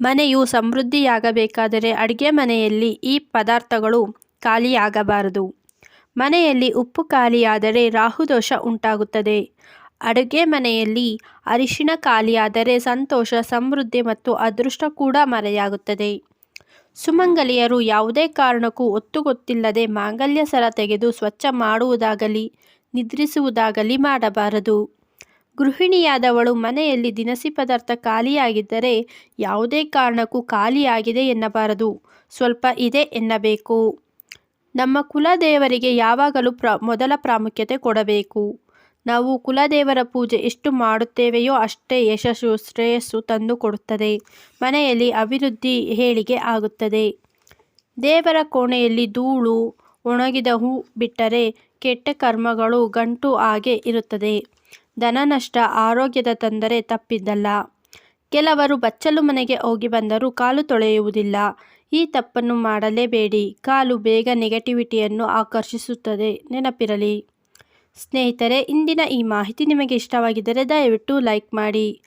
ಮನೆಯು ಸಮೃದ್ಧಿಯಾಗಬೇಕಾದರೆ ಅಡುಗೆ ಮನೆಯಲ್ಲಿ ಈ ಪದಾರ್ಥಗಳು ಖಾಲಿಯಾಗಬಾರದು. ಮನೆಯಲ್ಲಿ ಉಪ್ಪು ಖಾಲಿಯಾದರೆ ರಾಹುದೋಷ ಉಂಟಾಗುತ್ತದೆ. ಅಡುಗೆ ಮನೆಯಲ್ಲಿ ಅರಿಶಿಣ ಖಾಲಿಯಾದರೆ ಸಂತೋಷ, ಸಮೃದ್ಧಿ ಮತ್ತು ಅದೃಷ್ಟ ಕೂಡ ಮರೆಯಾಗುತ್ತದೆ. ಸುಮಂಗಲಿಯರು ಯಾವುದೇ ಕಾರಣಕ್ಕೂ ಒತ್ತುಗೊತ್ತಿಲ್ಲದೆ ಮಾಂಗಲ್ಯ ಸರ ತೆಗೆದು ಸ್ವಚ್ಛ ಮಾಡುವುದಾಗಲಿ, ನಿದ್ರಿಸುವುದಾಗಲಿ ಮಾಡಬಾರದು. ಗೃಹಿಣಿಯಾದವಳು ಮನೆಯಲ್ಲಿ ದಿನಸಿ ಪದಾರ್ಥ ಖಾಲಿಯಾಗಿದ್ದರೆ ಯಾವುದೇ ಕಾರಣಕ್ಕೂ ಖಾಲಿಯಾಗಿದೆ ಎನ್ನಬಾರದು. ಸ್ವಲ್ಪ ಇದೆ ಎನ್ನಬೇಕು. ನಮ್ಮ ಕುಲದೇವರಿಗೆ ಯಾವಾಗಲೂ ಪ್ರ, ಮೊದಲ ಪ್ರಾಮುಖ್ಯತೆ ಕೊಡಬೇಕು. ನಾವು ಕುಲದೇವರ ಪೂಜೆ ಎಷ್ಟು ಮಾಡುತ್ತೇವೆಯೋ ಅಷ್ಟೇ ಯಶಸ್ಸು, ಶ್ರೇಯಸ್ಸು ತಂದು ಕೊಡುತ್ತದೆ. ಮನೆಯಲ್ಲಿ ಅಭಿವೃದ್ಧಿ ಹೇಳಿಗೆ ಆಗುತ್ತದೆ. ದೇವರ ಕೋಣೆಯಲ್ಲಿ ಧೂಳು ಒಣಗಿದ ಹೂ ಬಿಟ್ಟರೆ ಕೆಟ್ಟ ಕರ್ಮಗಳು ಗಂಟು ಹಾಗೆ ಇರುತ್ತದೆ. ಧನ ನಷ್ಟ, ಆರೋಗ್ಯದ ತೊಂದರೆ ತಪ್ಪಿದ್ದಲ್ಲ. ಕೆಲವರು ಬಚ್ಚಲು ಮನೆಗೆ ಹೋಗಿ ಬಂದರೂ ಕಾಲು ತೊಳೆಯುವುದಿಲ್ಲ. ಈ ತಪ್ಪನ್ನು ಮಾಡಲೇಬೇಡಿ. ಕಾಲು ಬೇಗ ನೆಗೆಟಿವಿಟಿಯನ್ನು ಆಕರ್ಷಿಸುತ್ತದೆ. ನೆನಪಿರಲಿ. ಸ್ನೇಹಿತರೆ, ಇಂದಿನ ಈ ಮಾಹಿತಿ ನಿಮಗೆ ಇಷ್ಟವಾಗಿದ್ದರೆ ದಯವಿಟ್ಟು ಲೈಕ್ ಮಾಡಿ.